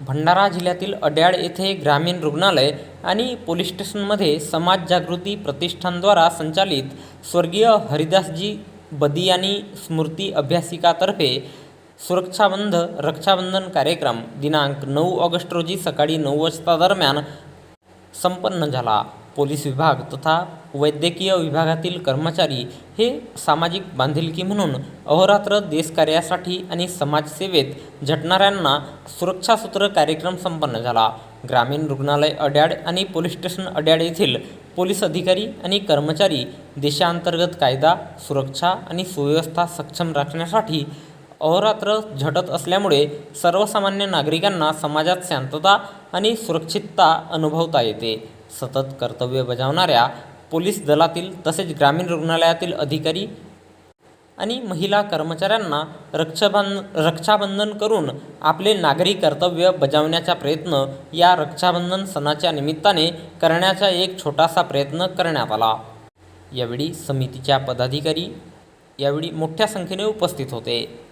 भंडारा जिल्ह्यातील अड्याळ येथे ग्रामीण रुग्णालय आणि पोलीस स्टेशनमध्ये समाज जागृती प्रतिष्ठानद्वारा संचालित स्वर्गीय हरिदासजी बदियानी स्मृती अभ्यासिकातर्फे सुरक्षाबंध रक्षाबंधन कार्यक्रम दिनांक नऊ ऑगस्ट रोजी सकाळी नऊ वाजता दरम्यान संपन्न झाला. पोलीस विभाग तथा वैद्यकीय विभागातील कर्मचारी हे सामाजिक बांधिलकी म्हणून अहोरात्र देशकार्यासाठी आणि समाजसेवेत झटणाऱ्यांना सुरक्षासूत्र कार्यक्रम संपन्न झाला. ग्रामीण रुग्णालय अड्याड आणि पोलीस स्टेशन अड्याड येथील पोलीस अधिकारी आणि कर्मचारी देशांतर्गत कायदा सुरक्षा आणि सुव्यवस्था सक्षम राखण्यासाठी अहोरात्र झटत असल्यामुळे सर्वसामान्य नागरिकांना समाजात शांतता आणि सुरक्षितता अनुभवता येते. सतत कर्तव्य बजावणाऱ्या पोलीस दलातील तसेच ग्रामीण रुग्णालयातील अधिकारी आणि महिला कर्मचाऱ्यांना रक्षाबंध रक्षाबंधन करून आपले नागरी कर्तव्य बजावण्याचा प्रयत्न या रक्षाबंधन सणाच्या निमित्ताने करण्याचा एक छोटासा प्रयत्न करण्यात आला. यावेळी समितीच्या पदाधिकारी यावेळी मोठ्या संख्येने उपस्थित होते.